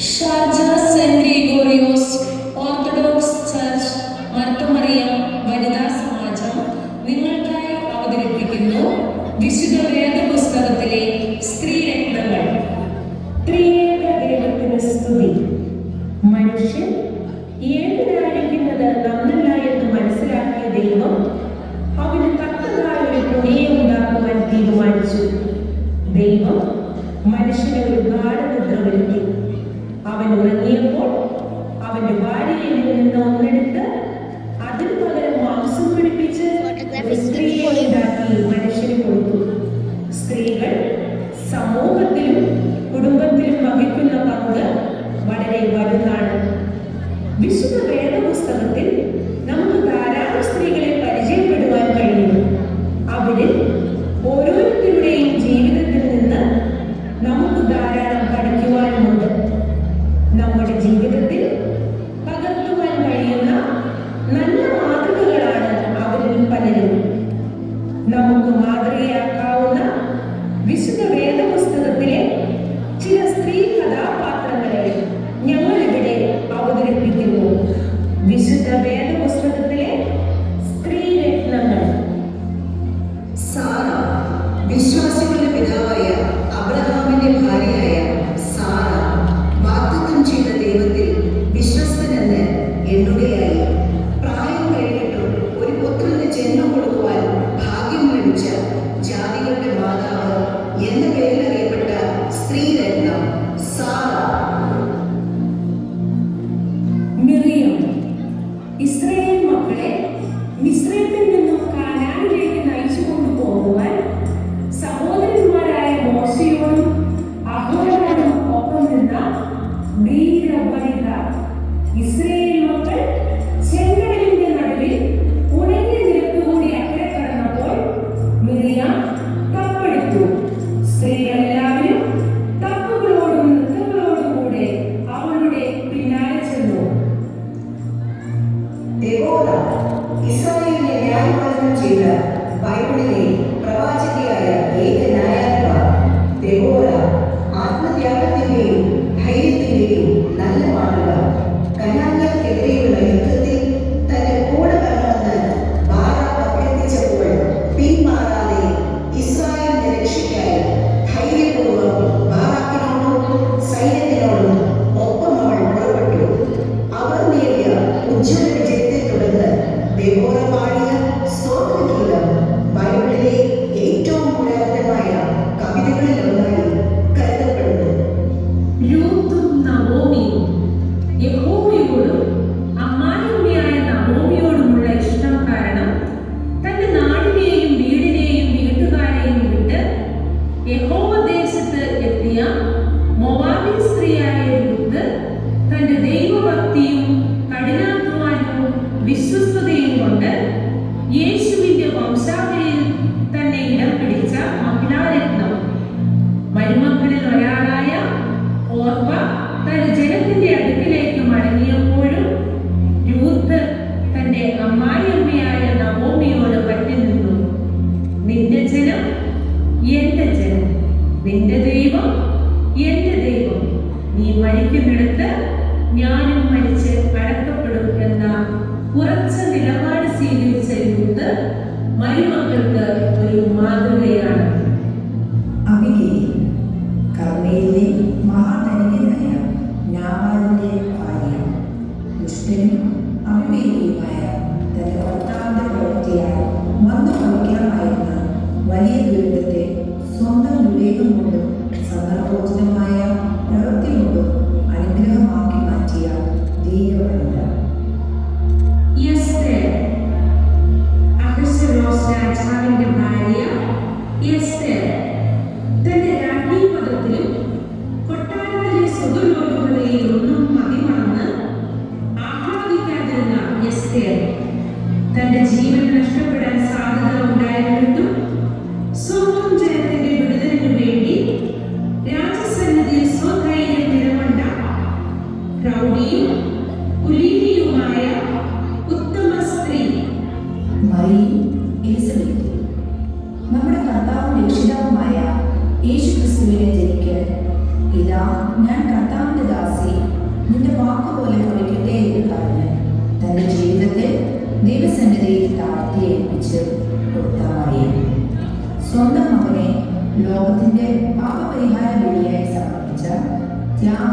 Шади എന്റെ ജനം നിന്റെ ദൈവം എന്റെ ദൈവം. നീ മരിക്കുന്നിടത്ത് ഞാനും മരിച്ച് അടക്കപ്പെടും എന്ന ഉറച്ച നിലപാട് സ്വീകരിച്ച യൂത്ത് മരുമക്കൾക്ക് ഒരു മാതൃകയാണ്. ഭാര്യ അമ്മയുമായ തന്റെ ഭർത്താവിന്റെ തന്റെ ജീവൻ നഷ്ടപ്പെടാൻ സാധ്യത ഉണ്ടായിരുന്നു സ്വന്തം ജനത്തിന്റെ വിടുതലിനു വേണ്ടി രാജസന്നിധിയിൽ സ്വധൈര്യം നിലകൊണ്ട പ്രൗഢിയും കുലീനിയുമായ ഉത്തമ സ്ത്രീ മറി എലിസബത്ത്. നമ്മുടെ കർത്താവും രക്ഷിതാവുമായ യേശു ക്രിസ്തുവിനെ ഞാൻ കർത്താവിന്റെ ദാസി. നിന്റെ വാക്കുപോലെ പോലെ എന്ന് പറഞ്ഞ് തന്റെ ജീവിതത്തെ ദൈവസന്നിധിയിൽ താഴ്ത്തി ഏൽപ്പിച്ച് കൊടുത്താമറിയെ സ്വന്തം മകനെ ലോകത്തിന്റെ പാപപരിഹാര ബലിയായി സമർപ്പിച്ച ത്യാഗ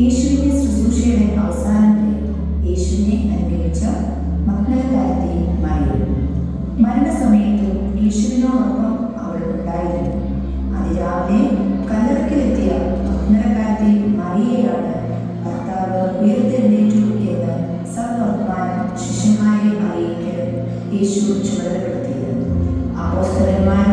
യേശുവിന്റെ ശുശ്രൂഷയുടെ അവസാനത്തിൽ യേശുവിനെ അനുഗ്രഹിച്ച മക്കളക്കാരത്തെ മറിയം മരണസമയത്ത് യേശുവിനോടൊപ്പം അവൾ ഉണ്ടായിരുന്നു. അതിരാവിലെ കല്ലറക്കിലെത്തിയ മക്കളക്കാരത്തെ മറിയയാണ് ഭർത്താവ് ഉയർത്തെഴുന്നേറ്റു എന്ന് സവർത്തമാനം ശിഷ്യന്മാരെ അറിയിക്കാൻ യേശു ചുമതലപ്പെടുത്തിയത്. അപ്പോസ്തലന്മാർ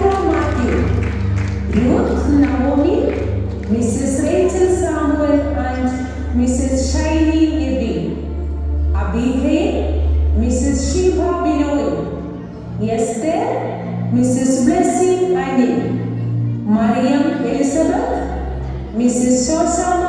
Sarah Matthew, Ruth Naomi, Mrs. Rachel Samuel, and Mrs. Shaini Ibn, Abigail, Mrs. Shiva Binoy, Esther, Mrs. Blessing Annie, Mariam Elizabeth, Mrs. Sosa